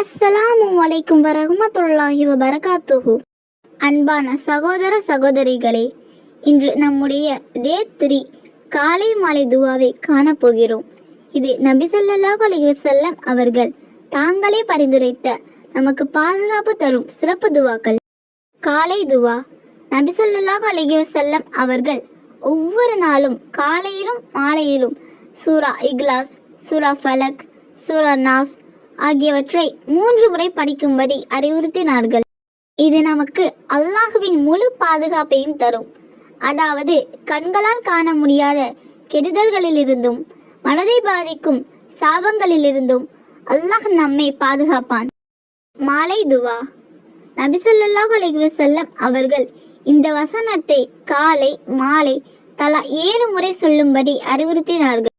அஸ்ஸலாமு வலைக்கும் வரஹ்மத்துல்லாஹி வபரகாத்துஹு. அன்பான சகோதர சகோதரிகளே இன்று நம்முடைய டே த்ரீ காலை மாலை துவாவை காணப்போகிறோம். இது நபிசல்லாஹ் ஸல்லல்லாஹு அலைஹி அவர்கள் தாங்களே பரிந்துரைத்த நமக்கு பாதுகாப்பு தரும் சிறப்பு துவாக்கள். காலை துவா நபிசல்லாஹ் ஸல்லல்லாஹு அவர்கள் ஒவ்வொரு நாளும் காலையிலும் மாலையிலும் சூரா இக்லாஸ் சூரா ஃபலக் சூரா நாஸ் ஆகியவற்றை மூன்று முறை படிக்கும்படி அறிவுறுத்தினார்கள். இது நமக்கு அல்லாஹுவின் முழு பாதுகாப்பையும் தரும். அதாவது கண்களால் காண முடியாத கெடுதல்களிலிருந்தும் மனதை பாதிக்கும் சாபங்களிலிருந்தும் அல்லாஹ் நம்மை பாதுகாப்பான். மாலை துவா. நபிசல்லாஹ் அலைஹி அவர்கள் இந்த வசனத்தை காலை மாலை தலா ஏழு முறை சொல்லும்படி அறிவுறுத்தினார்கள்.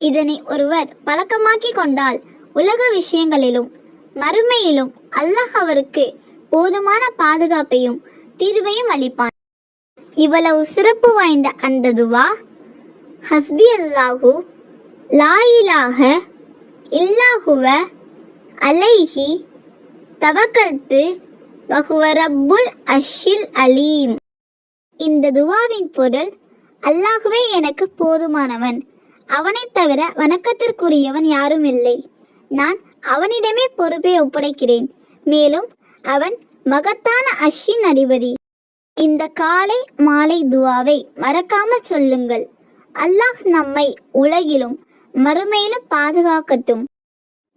இதனை ஒருவர் பழக்கமாக்கி கொண்டால் உலக விஷயங்களிலும் மறுமையிலும் அல்லாஹ் அவருக்கு போதுமான பாதுகாப்பையும் தீர்வையும் அளிப்பான். இவ்வளவு சிறப்பு வாய்ந்த அந்த துவா ஹஸ்பி அல்லாஹு லாயிலாக இல்லாஹுவ அலைஹி தவக்கல்து வகுவ ரப்புல் அஷில் அலீம். இந்த துவாவின் பொருள் அல்லாஹுவே எனக்கு போதுமானவன். அவனைத் தவிர வணக்கத்திற்குரியவன் யாரும் இல்லை. நான் அவனிடமே பொறுப்பை ஒப்படைக்கிறேன். மேலும் அவன் மகத்தான அஷின் அதிபதி. இந்த காலை மாலை துவாவை மறக்காமல் சொல்லுங்கள். அல்லாஹ் நம்மை உலகிலும் மறுமையிலும் பாதுகாக்கட்டும்.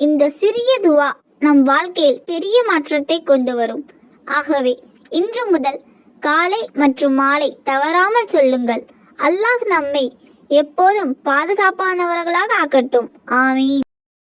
இந்த சிறிய துவா நம் வாழ்க்கையில் பெரிய மாற்றத்தை கொண்டு வரும். ஆகவே இன்று முதல் காலை மற்றும் மாலை தவறாமல் சொல்லுங்கள். அல்லாஹ் நம்மை எப்போதும் பாதுகாப்பானவர்களாக ஆக்கட்டும். ஆமீன்.